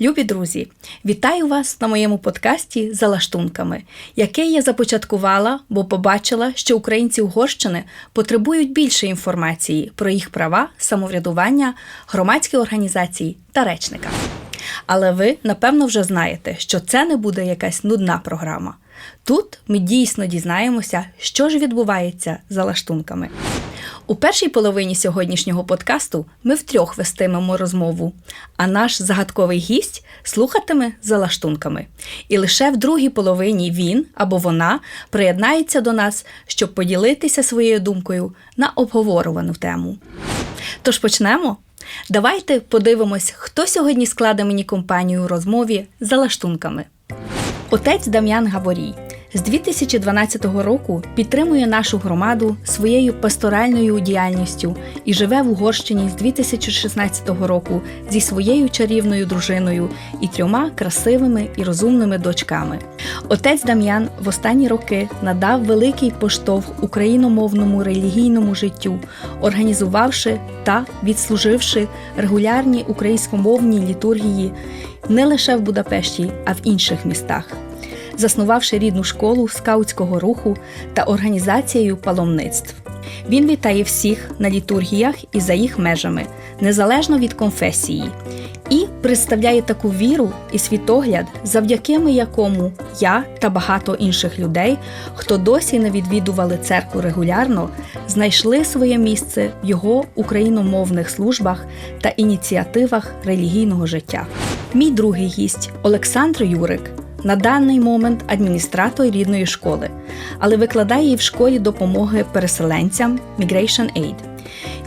Любі друзі, вітаю вас на моєму подкасті за лаштунками, який я започаткувала, бо побачила, що українці Угорщини потребують більше інформації про їх права, самоврядування, громадські організації та речника. Але ви, напевно, вже знаєте, що це не буде якась нудна програма. Тут ми дійсно дізнаємося, що ж відбувається за лаштунками. У першій половині сьогоднішнього подкасту ми втрьох вестимемо розмову, а наш загадковий гість слухатиме за лаштунками. І лише в другій половині він або вона приєднається до нас, щоб поділитися своєю думкою на обговорювану тему. Тож почнемо. Давайте подивимось, хто сьогодні складе мені компанію у розмові за лаштунками. Отець Дам'ян Гаворій з 2012 року підтримує нашу громаду своєю пасторальною діяльністю і живе в Угорщині з 2016 року зі своєю чарівною дружиною і трьома красивими і розумними дочками. Отець Дам'ян в останні роки надав великий поштовх україномовному релігійному життю, організувавши та відслуживши регулярні українськомовні літургії не лише в Будапешті, а в інших містах заснувавши рідну школу скаутського руху та організацією паломництв. Він вітає всіх на літургіях і за їх межами, незалежно від конфесії, і представляє таку віру і світогляд, завдяки якому я та багато інших людей, хто досі не відвідували церкву регулярно, знайшли своє місце в його україномовних службах та ініціативах релігійного життя. Мій другий гість Олександр Юрик на даний момент адміністратор рідної школи, але викладає в школі допомоги переселенцям Migration Aid.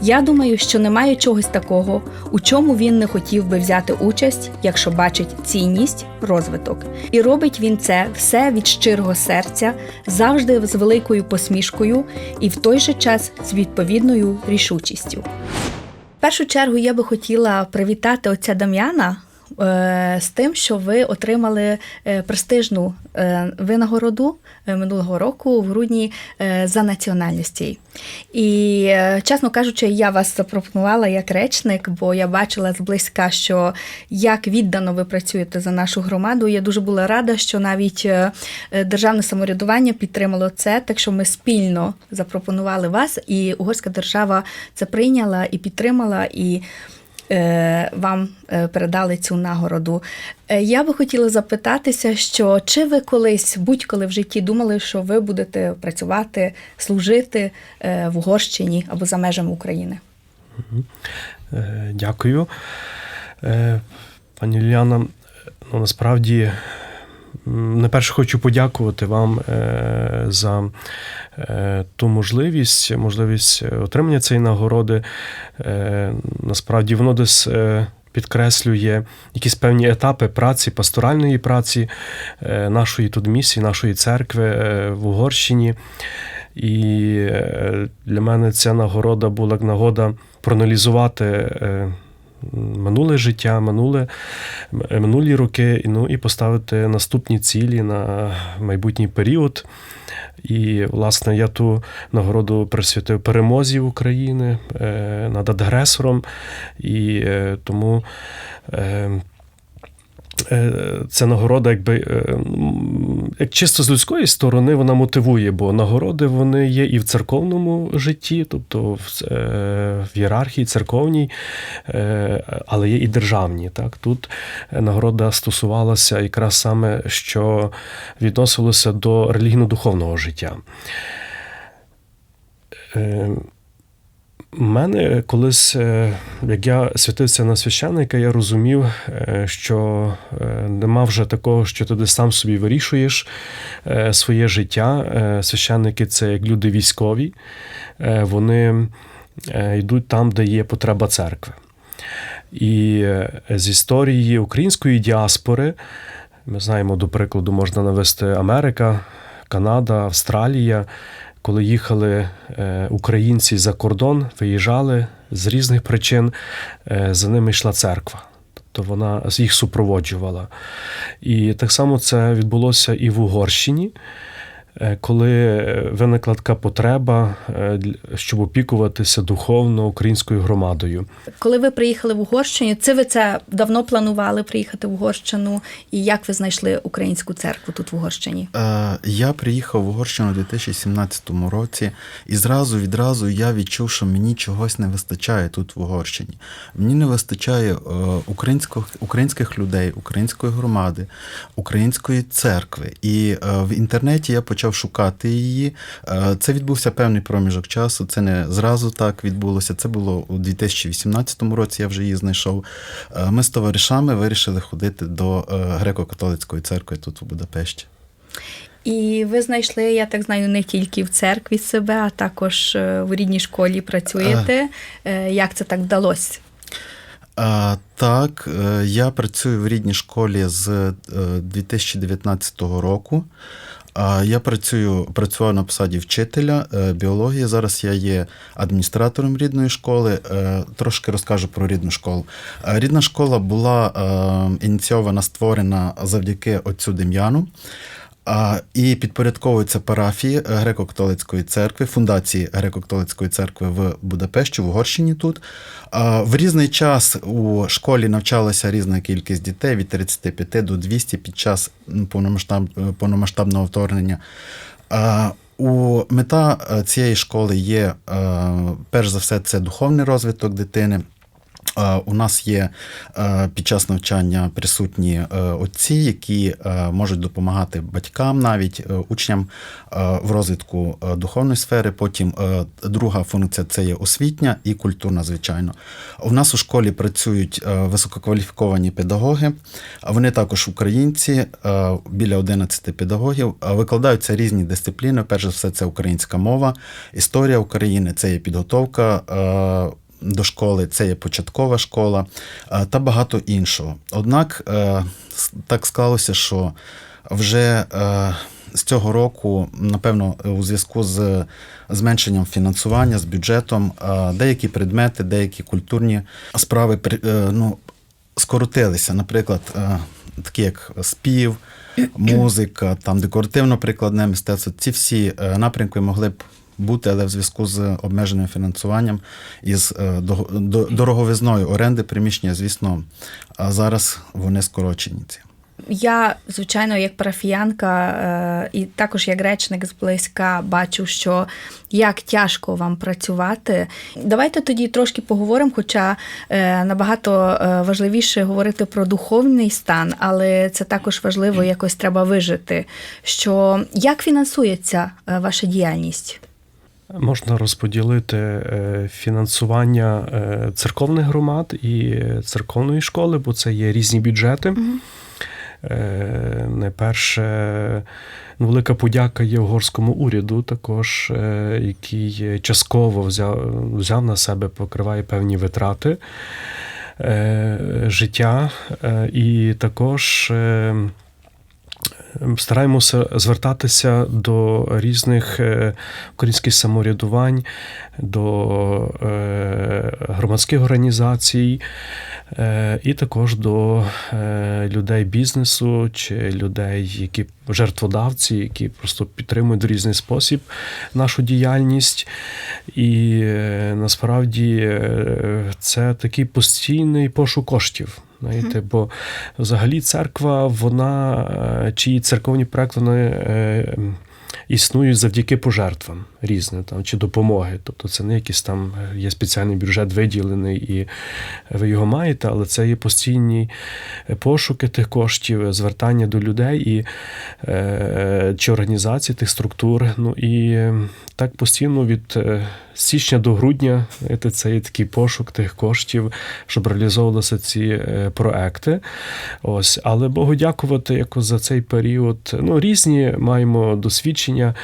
Я думаю, що немає чогось такого, у чому він не хотів би взяти участь, якщо бачить цінність, розвиток. І робить він це все від щирого серця, завжди з великою посмішкою і в той же час з відповідною рішучістю. В першу чергу я би хотіла привітати отця Дам'яна. Е, з тим, що ви отримали е, престижну е, винагороду минулого року в грудні за національності. І, чесно кажучи, я вас запропонувала як речник, бо я бачила зблизька, що як віддано ви працюєте за нашу громаду. Я дуже була рада, що навіть державне самоврядування підтримало це, так що ми спільно запропонували вас, і угорська держава це прийняла і підтримала. і вам передали цю нагороду. Я би хотіла запитатися, що чи ви колись будь-коли в житті думали, що ви будете працювати, служити в Угорщині або за межами України? Дякую. Пані Ліляна, ну насправді. Найперше хочу подякувати вам е, за е, ту можливість, можливість отримання цієї нагороди. Е, насправді воно десь підкреслює якісь певні етапи праці, пасторальної праці нашої тут місії, нашої церкви в Угорщині. І для мене ця нагорода була нагода проаналізувати минуле життя, минуле, минулі роки, ну і поставити наступні цілі на майбутній період. І, власне, я ту нагороду присвятив перемозі України е, над агресором. І е, тому е, це нагорода, якби е, як чисто з людської сторони вона мотивує, бо нагороди вони є і в церковному житті, тобто в, е, в ієрархії церковній, але є і державні. Так? Тут нагорода стосувалася якраз саме, що відносилося до релігійно-духовного життя. У мене колись, е, як я святився на священника, я розумів, е, що е, нема вже такого, що ти сам собі вирішуєш своє життя. Священники це як люди військові, вони йдуть там, де є потреба церкви. І з історії української діаспори, ми знаємо, до прикладу, можна навести Америка, Канада, Австралія коли їхали е, українці за кордон, виїжджали з різних причин, е, за ними йшла церква. Тобто вона їх супроводжувала. І так само це відбулося і в Угорщині. Е, коли виникла така потреба, е, щоб опікуватися духовно українською громадою. Коли ви приїхали в Угорщину, це ви це давно планували приїхати в Угорщину? І як ви знайшли українську церкву тут в Угорщині? Е, Я приїхав в Угорщину у 2017 році, і зразу відразу я відчув, що мені чогось не вистачає тут в Угорщині. Мені не вистачає е, українських, українських людей, української громади, української церкви. І е, в інтернеті я почав шукати її. Е, Це відбувся певний проміжок часу. Це не зразу так відбулося. Це було у 2018 році. Я вже її знайшов. Е, Ми з товаришами вирішили ходити до е, греко-католицької церкви тут у Будапешті. І ви знайшли, я так знаю, не тільки в церкві себе, а також в рідній школі працюєте. Як це так вдалося? А, так, я працюю в рідній школі з е, 2019 року. Я працюю, працював на посаді вчителя е, біології. Зараз я є адміністратором рідної школи. Е, Трошки розкажу про рідну школу. Е, Рідна школа була ініційована, створена завдяки отцю Дем'яну. І підпорядковується парафії е, греко-католицької церкви, фундації греко-католицької церкви в Будапешті, в Угорщині тут. В різний час у школі навчалася різна кількість дітей від 35 до 200 під час е, повномасштабного вторгнення. У мета е, цієї школи є перш за все це духовний розвиток дитини. Е, У нас є е, під час навчання присутні е, отці, які можуть допомагати батькам, навіть учням в розвитку духовної сфери. Потім друга функція це є освітня і культурна, звичайно. У нас у школі працюють висококваліфіковані педагоги. Вони також українці, біля 11 педагогів. Викладаються різні дисципліни. Перш за все, це українська мова, історія України, це є підготовка. До школи, це є початкова школа е, та багато іншого. Однак е, так склалося, що вже е, з цього року, напевно, у зв'язку з зменшенням фінансування, з бюджетом, деякі предмети, деякі культурні справи ну, скоротилися. Наприклад, такі як спів, музика, там декоративно-прикладне мистецтво. Ці всі напрямки могли б бути, але в зв'язку з обмеженим фінансуванням і з е, дороговизною оренди приміщення, звісно, зараз вони скорочені. ці. Я, звичайно, як парафіянка е, і також як речник зблизька бачу, що як тяжко вам працювати. Давайте тоді трошки поговоримо, хоча е, набагато важливіше говорити про духовний стан, але це також важливо, якось треба вижити. Що як фінансується ваша діяльність? Можна розподілити е, фінансування е, церковних громад і церковної школи, бо це є різні бюджети. Е, Найперше, ну, велика подяка є угорському уряду, також, який частково взяв, взяв на себе, покриває певні витрати життя. І також. Стараємося звертатися до різних е, українських самоврядувань, до е, громадських організацій е, і також до людей бізнесу чи людей, які жертводавці, які просто підтримують в різний спосіб нашу діяльність. І е, насправді е, це такий постійний пошук коштів. Знаєте, бо взагалі церква, вона чиї чи церковні проекти вони е, існують завдяки пожертвам різним там чи допомоги. Тобто це не якийсь там е, є спеціальний бюджет виділений, і ви його маєте, але це є постійні пошуки тих коштів, звертання до людей і е, чи організації тих структур. Ну і е, так постійно від е, січня до грудня це є такий пошук тих коштів, щоб реалізовувалися ці е, проекти. Ось, але Богу дякувати якось за цей період. Ну, різні маємо досвідчення,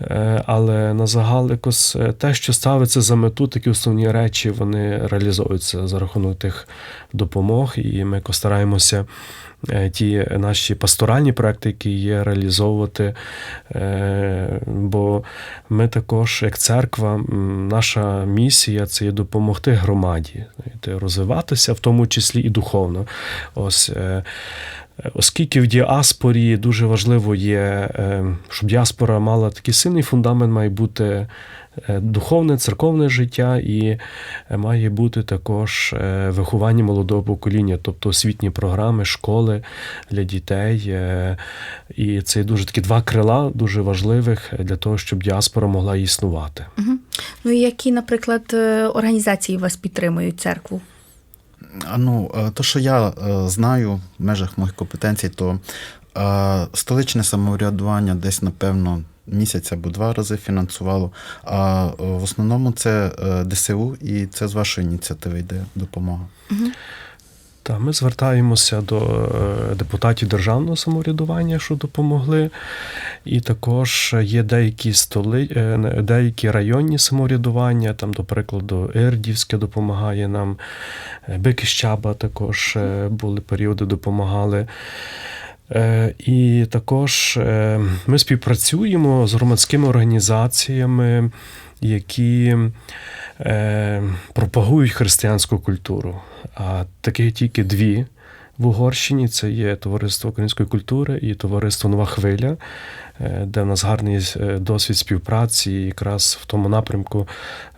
е, але на загал якось е, те, що ставиться за мету, такі основні речі, вони реалізовуються за рахунок тих допомог, і ми якось стараємося. е, Ті наші пасторальні проекти, які є, реалізовувати. Е, Бо ми також, як церква, наша місія це є допомогти громаді розвиватися, в тому числі і духовно. Ось Оскільки в діаспорі дуже важливо є, е, щоб діаспора мала такий сильний фундамент, має бути е, духовне, церковне життя і е, має бути також виховання молодого покоління, тобто освітні програми, школи для дітей. І це дуже такі два крила дуже важливих для того, щоб діаспора могла існувати. Ну і які, наприклад, організації вас підтримують церкву? Ну, е, то, що я е, знаю в межах моїх компетенцій, то е, столичне самоврядування десь, напевно, місяць або два рази фінансувало. А в основному це ДСУ, і це з вашої ініціативи йде допомога. Та ми звертаємося до е, депутатів державного самоврядування, що допомогли. І також є деякі столи, е, деякі районні самоврядування, там, до прикладу, Ірдівське допомагає нам, е, Бикищаба також були періоди, допомагали. І також ми співпрацюємо з громадськими організаціями, які пропагують християнську культуру. А таких тільки дві в Угорщині: це є Товариство української культури і Товариство Нова Хвиля, е, де в нас гарний е, досвід співпраці якраз в тому напрямку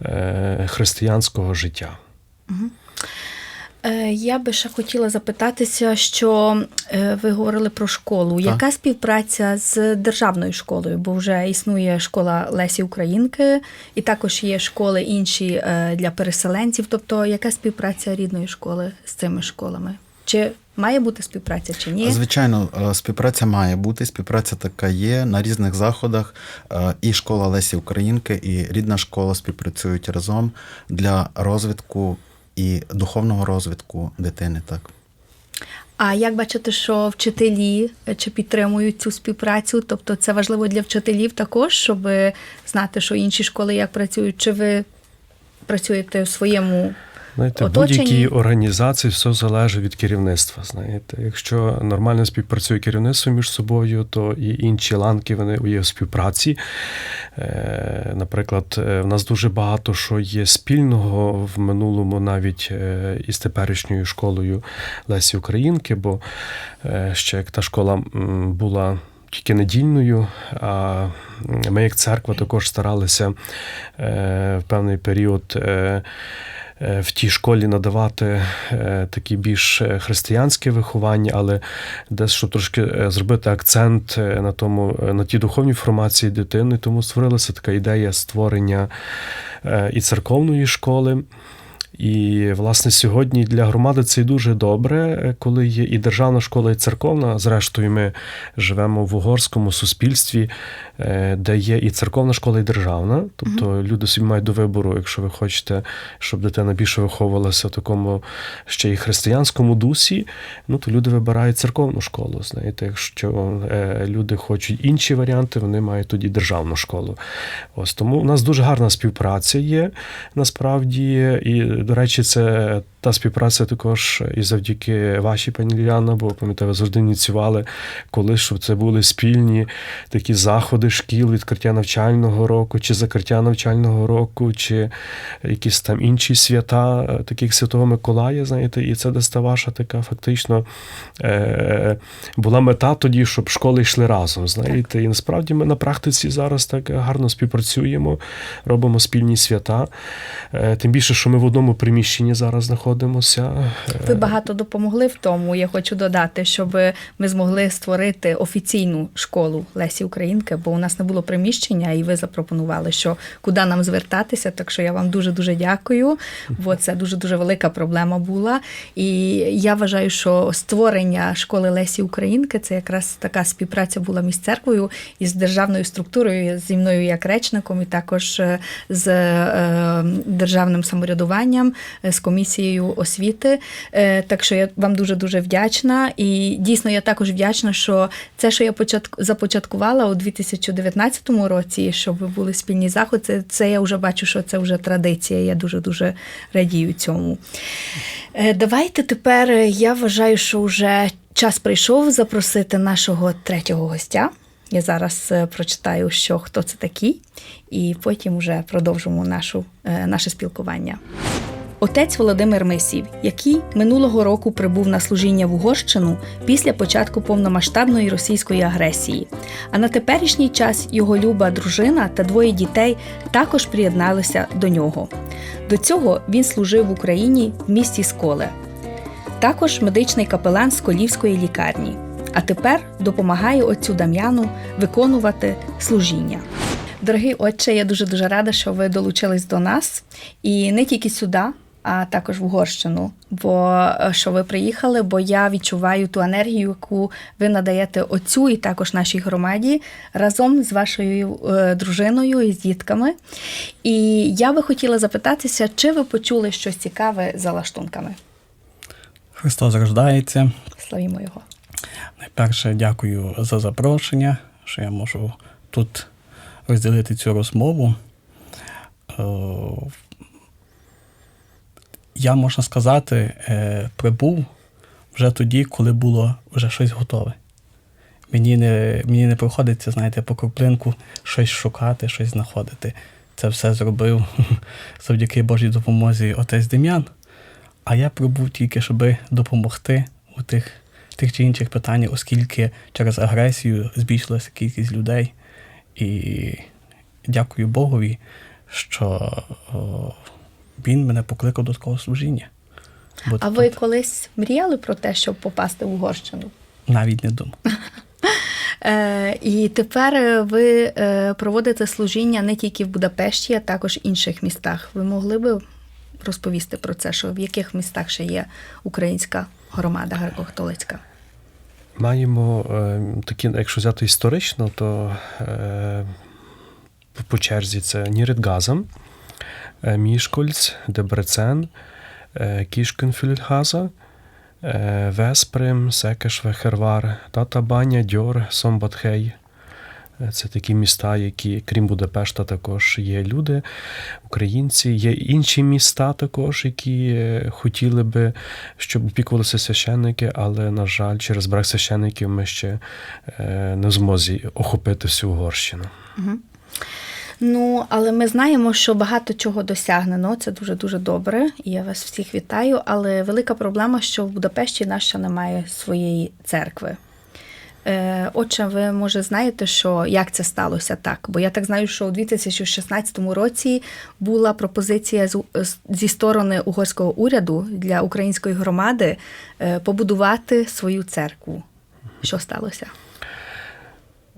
е, християнського життя. Е, Я би ще хотіла запитатися, що е, ви говорили про школу. Так. Яка співпраця з державною школою? Бо вже існує школа Лесі Українки, і також є школи інші е, для переселенців. Тобто, яка співпраця рідної школи з цими школами? Чи має бути співпраця, чи ні? Звичайно, е, співпраця має бути. Співпраця така є на різних заходах. Е, І школа Лесі Українки, і рідна школа співпрацюють разом для розвитку і духовного розвитку дитини. Так. А як бачите, що вчителі е, чи підтримують цю співпрацю? Тобто це важливо для вчителів також, щоб знати, що інші школи як працюють, чи ви працюєте в своєму Знаєте, будь-якій організації все залежить від керівництва. Знаєте, якщо нормально співпрацює керівництво між собою, то і інші ланки вони є в співпраці. Е, Наприклад, е, в нас дуже багато що є спільного в минулому, навіть е, із теперішньою школою Лесі Українки, бо ще як та школа була. Тільки недільною, а ми, як церква, також старалися в певний період в тій школі надавати е, такі більш е, християнське виховання, але десь щоб трошки е, зробити акцент е, на тому, е, на тій духовній формації дитини. Тому створилася така ідея створення е, і церковної школи. І, власне, сьогодні для громади це і дуже добре, коли є і державна школа, і церковна. Зрештою, ми живемо в угорському суспільстві, е, де є і церковна школа, і державна. Тобто люди собі мають до вибору, якщо ви хочете, щоб дитина більше виховувалася в такому ще й християнському дусі, ну то люди вибирають церковну школу. Знаєте, якщо е, люди хочуть інші варіанти, вони мають тоді державну школу. Ось тому у нас дуже гарна співпраця є насправді. І, до речі, це та співпраця також і завдяки вашій пані Ліляна, бо пам'ятаю, ви завжди ініціювали, коли щоб це були спільні такі заходи шкіл, відкриття навчального року, чи закриття навчального року, чи якісь там інші свята, е, такі як Святого Миколая, знаєте, і це десь ваша така фактично е, була мета тоді, щоб школи йшли разом. Знаєте, і насправді ми на практиці зараз так гарно співпрацюємо, робимо спільні свята. Е, Тим більше, що ми в одному приміщенні зараз знаходимося. Е, Ви багато допомогли в тому. Я хочу додати, щоб ми змогли створити офіційну школу Лесі Українки, бо у нас не було приміщення, і ви запропонували, що куди нам звертатися. Так що я вам дуже дуже дякую. Бо це дуже дуже велика проблема була. І я вважаю, що створення школи Лесі Українки це якраз така співпраця була між церквою і з державною структурою, зі мною як речником, і також е, з е, державним самоврядуванням, з комісією освіти. Е, Так що я вам дуже дуже вдячна. І дійсно я також вдячна, що це, що я початку започаткувала у 2019 році, щоб були спільні заходи, це, це я вже бачу, що це вже традиція. Я дуже дуже радію цьому. Е, Давайте тепер е, я вважаю, що вже час прийшов запросити нашого третього гостя. Я зараз прочитаю, що хто це такий, і потім вже продовжимо нашу, наше спілкування. Отець Володимир Мисів, який минулого року прибув на служіння в Угорщину після початку повномасштабної російської агресії. А на теперішній час його люба дружина та двоє дітей також приєдналися до нього. До цього він служив в Україні в місті Сколе, також медичний капелан Сколівської лікарні. А тепер допомагає отцю Дам'яну виконувати служіння. Дорогий отче, я дуже дуже рада, що ви долучились до нас і не тільки сюди, а також в Угорщину. Бо е, що ви приїхали, бо я відчуваю ту енергію, яку ви надаєте отцю і також нашій громаді разом з вашою е, дружиною і з дітками. І я би хотіла запитатися, чи ви почули щось цікаве за лаштунками? Христос рождається. Славімо його. Найперше дякую за запрошення, що я можу тут розділити цю розмову. Я, можна сказати, е, прибув вже тоді, коли було вже щось готове. Мені не, мені не приходиться, знаєте, по круплинку щось шукати, щось знаходити. Це все зробив завдяки Божій допомозі отець Дем'ян. А я прибув тільки, щоб допомогти у тих, тих чи інших питаннях, оскільки через агресію збільшилася кількість людей. І дякую Богові, що він мене покликав до такого служіння. Бути А ви тут. колись мріяли про те, щоб попасти в Угорщину? навіть не думав. Е, і тепер ви е, проводите служіння не тільки в Будапешті, а також в інших містах. Ви могли би розповісти про це, що в яких містах ще є українська громада греко-католицька? Маємо е, такі, якщо взяти історично, то е, по черзі це Ніридгазам, Мішкольц, Дебрецен, е, Кішкенфюльгаза, е, Весприм, Секеш, Татабаня, Дьор, Сомбатхей. Е, Це такі міста, які, крім Будапешта, також є люди, українці. Є інші міста також, які е, хотіли би, щоб опікувалися священники, але, на жаль, через брак священників ми ще е, не змозі охопити всю Угорщину. Ну, але ми знаємо, що багато чого досягнено. Це дуже дуже добре. І я вас всіх вітаю. Але велика проблема, що в Будапешті ще немає своєї церкви. Е, Отже, ви може знаєте, що як це сталося так? Бо я так знаю, що у 2016 році була пропозиція зі сторони угорського уряду для української громади е, побудувати свою церкву. Що сталося?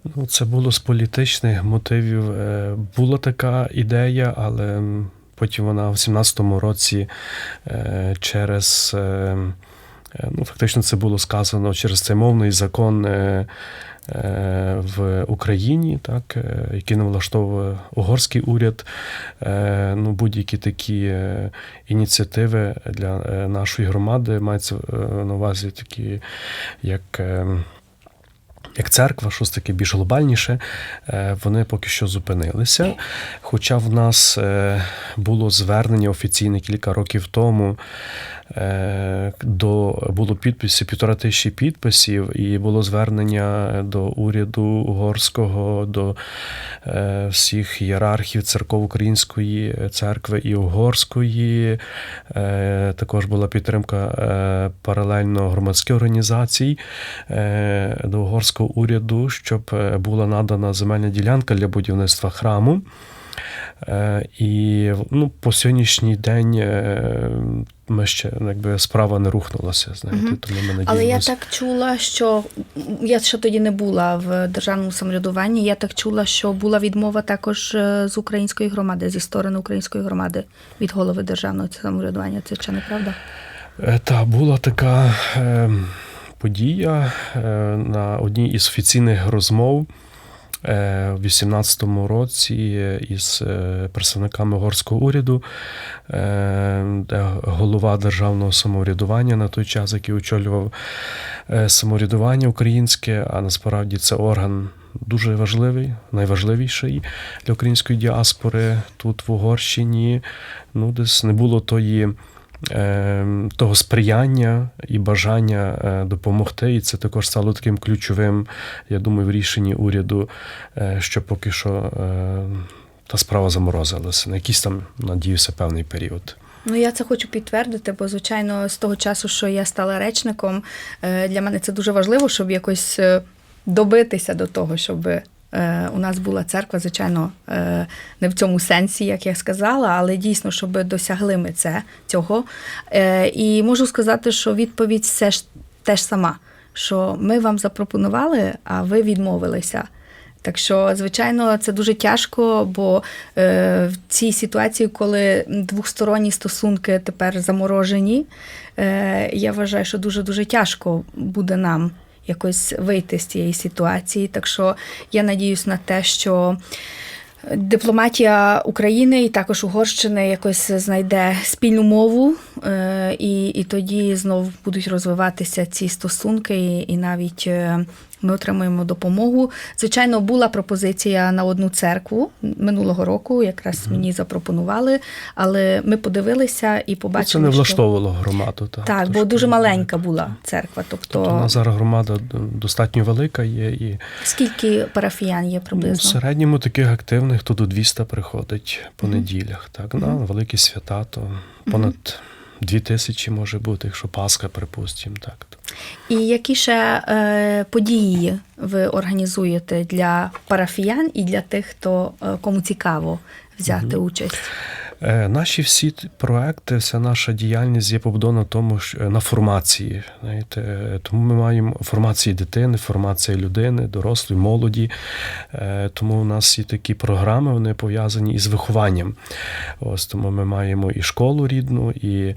Ну, це було з політичних мотивів. Е, Була така ідея, але потім вона в 17-му році е, через. е, Ну, фактично, це було сказано через цей мовний закон в Україні, так, який не влаштовує угорський уряд. Ну, будь-які такі ініціативи для нашої громади мається на увазі такі, як. Як церква, щось таке більш глобальніше, е, вони поки що зупинилися. Хоча в нас е, було звернення офіційне кілька років тому, до, було підписів, півтора тисячі підписів, і було звернення до уряду угорського, до е, всіх ієрархів церков Української церкви і угорської. Е, Також була підтримка е, паралельно громадських організацій е, до угорського уряду, щоб е, була надана земельна ділянка для будівництва храму. Е, І ну, по сьогоднішній день е, ми ще ну, якби справа не рухнулася. Знаєте, тому ми надіємося. Але я так чула, що я ще тоді не була в державному самоврядуванні. Я так чула, що була відмова також е, з української громади, зі сторони української громади від голови державного самоврядування. Це чи не правда? Та була така е, подія на одній із офіційних розмов в 18-му році е, із е, представниками угорського уряду, е, де голова державного самоврядування на той час, який очолював е, самоврядування українське, а насправді це орган. Дуже важливий, найважливіший для української діаспори тут в Угорщині. Ну, десь не було тої е, того сприяння і бажання е, допомогти. І це також стало таким ключовим, я думаю, в рішенні уряду, е, що поки що е, та справа заморозилася на якийсь там, надіюся, певний період. Ну, я це хочу підтвердити, бо, звичайно, з того часу, що я стала речником, для мене це дуже важливо, щоб якось добитися до того, щоб у нас була церква, звичайно, е, не в цьому сенсі, як я сказала, але дійсно, щоб досягли ми це, цього. Е, І можу сказати, що відповідь все ж теж сама, що ми вам запропонували, а ви відмовилися. Так що, звичайно, це дуже тяжко, бо е, в цій ситуації, коли двосторонні стосунки тепер заморожені, е, я вважаю, що дуже дуже тяжко буде нам якось вийти з цієї ситуації. Так що я надіюсь на те, що дипломатія України і також Угорщини якось знайде спільну мову, е, і, і тоді знов будуть розвиватися ці стосунки, і, і навіть е, ми отримуємо допомогу. Звичайно, була пропозиція на одну церкву минулого року, якраз мені запропонували, але ми подивилися і побачили, Це не що- влаштовувало громаду. Так, Так, бо дуже маленька була церква. Тобто, Тобто у нас зараз громада достатньо велика є, і скільки парафіян є ну, в приблизно? середньому таких активних то до 200 приходить по неділях. Так, на великі свята, то понад дві тисячі може бути, якщо Пасха, припустимо. Так. І які ще е, події ви організуєте для парафіян і для тих, хто е, кому цікаво взяти участь? Е, Наші всі проекти, вся наша діяльність є побудована на тому, що е, на формації. Знаєте, тому ми маємо формації дитини, формації людини, дорослої, молоді. Е, Тому у нас є такі програми, вони пов'язані із вихованням. Ось тому ми маємо і школу рідну, і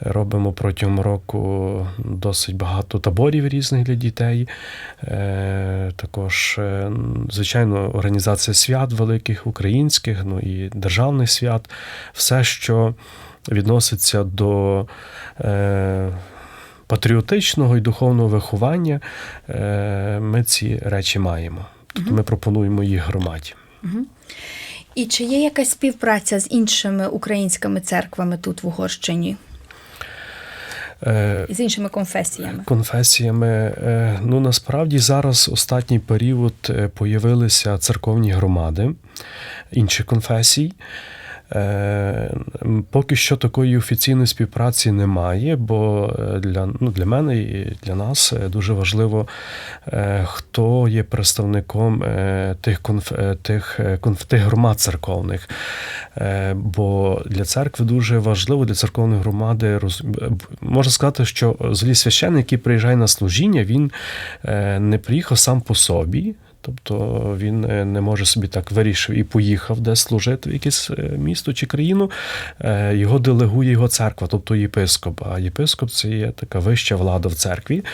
робимо протягом року досить багато таборів різних для дітей. Також, звичайно, організація свят великих українських, ну і державних свят, все, що відноситься до е, патріотичного і духовного виховання, е, ми ці речі маємо. Тобто ми пропонуємо їх громаді. І чи є якась співпраця з іншими українськими церквами тут в Угорщині, Е, з іншими конфесіями? конфесіями. Е, Ну насправді зараз останній період е, появилися церковні громади інших конфесій. Е, Поки що такої офіційної співпраці немає, бо е, для, ну, для мене і для нас е, дуже важливо, хто є представником тих, конф, тих, конф, тих громад церковних. Бо для церкви дуже важливо, для церковної громади роз... можна сказати, що взагалі священник, який приїжджає на служіння, він не приїхав сам по собі. Тобто він е, не може собі так вирішив і поїхав десь служити в якесь е, місто чи країну. Е, Його делегує його церква, тобто єпископ. А єпископ це є така вища влада в церкві.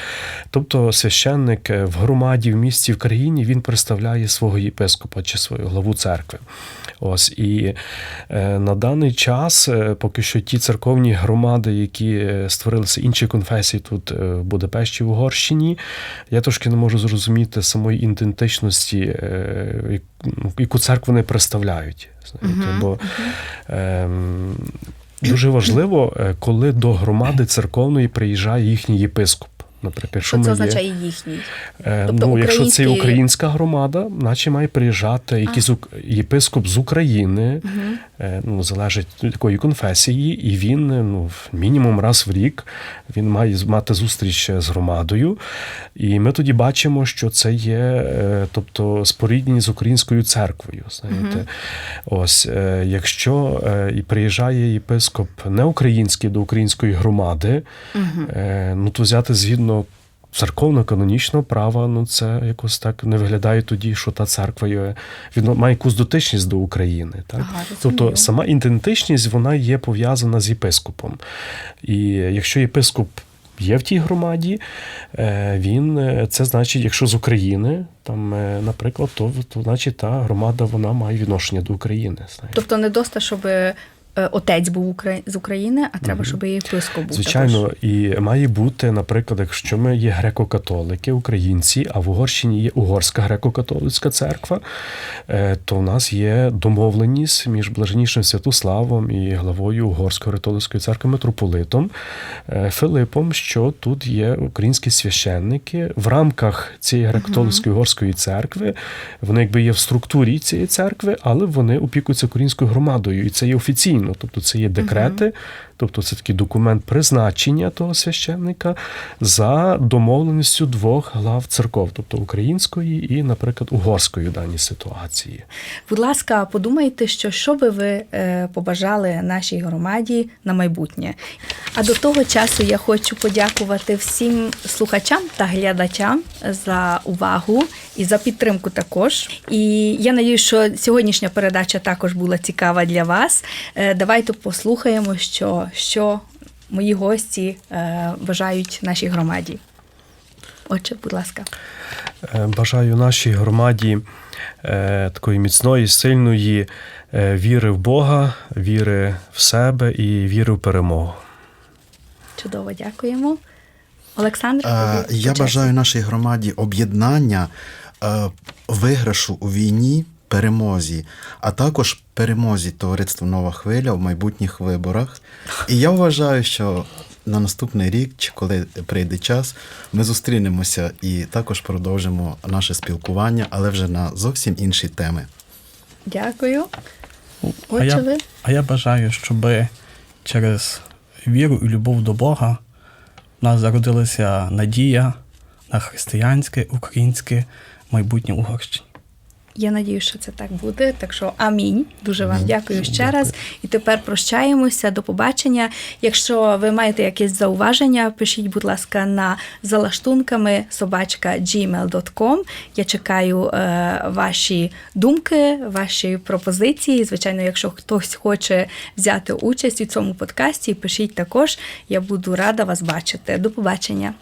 Тобто священник в громаді, в місті, в країні він представляє свого єпископа чи свою главу церкви. Ось і на даний час, поки що ті церковні громади, які створилися інші конфесії тут в Будапешті, в Угорщині, я трошки не можу зрозуміти самої ідентичності, е, ну, яку церкву вони представляють. Знаєте, бо ем, дуже важливо, е, коли до громади церковної приїжджає їхній єпископ. Наприклад, Що це означає їхній? Е, Тобто ну, якщо це українська громада, наче має приїжджати якийсь єпископ з України, е, ну, залежить від якої конфесії, і він е, ну, мінімум раз в рік він має мати зустріч з громадою. І ми тоді бачимо, що це є е, тобто, споріднені з українською церквою. Знаєте. Ось, е, якщо е, і приїжджає єпископ не український до української громади, е, ну, то взяти згідно церковно-канонічного права, ну це якось так не виглядає тоді, що та церква є, він має якусь дотичність до України. Так? Ага, тобто сама ідентичність вона є пов'язана з єпископом. І якщо єпископ є в тій громаді, е, він е, це значить, якщо з України, там, е, наприклад, то, то значить та громада вона має відношення до України. Знаєте. Тобто не доста, щоб отець був з України, а треба, щоб і єпископ був. Звичайно, також. і має бути, наприклад, якщо ми є греко-католики, українці, а в Угорщині є Угорська греко-католицька церква, е, то в нас є домовленість між блаженнішим Святославом і главою Угорської католицької церкви митрополитом е, Филипом, що тут є українські священники в рамках цієї греко-католицької угорської церкви. Вони якби є в структурі цієї церкви, але вони опікуються українською громадою, і це є офіційно. Офіційно. Тобто це є декрети, тобто це такий документ призначення того священника за домовленістю двох глав церков, тобто української і, наприклад, угорської в даній ситуації. Будь ласка, подумайте, що, що би ви е, побажали нашій громаді на майбутнє. А до того часу я хочу подякувати всім слухачам та глядачам за увагу і за підтримку також. І я надію, що сьогоднішня передача також була цікава для вас. Е, давайте послухаємо, що, що мої гості е, бажають нашій громаді. Отже, будь ласка. Е, Бажаю нашій громаді е, такої міцної, сильної віри в Бога, віри в себе і віри в перемогу. Чудово, дякуємо. Олександр, Я бажаю нашій громаді об'єднання, виграшу у війні, перемозі, а також перемозі товариства Нова хвиля в майбутніх виборах. І я вважаю, що на наступний рік, чи коли прийде час, ми зустрінемося і також продовжимо наше спілкування, але вже на зовсім інші теми. Дякую. А я, а я бажаю, щоб через віру і любов до Бога в нас зародилася надія на християнське, українське майбутнє Угорщині. Я надію, що це так буде. Так що амінь. Дуже вам дякую ще раз. І тепер прощаємося. До побачення. Якщо ви маєте якісь зауваження, пишіть, будь ласка, на залаштунками собачка gmail.com. Я чекаю е, ваші думки, ваші пропозиції. Звичайно, якщо хтось хоче взяти участь у цьому подкасті, пишіть також. Я буду рада вас бачити. До побачення.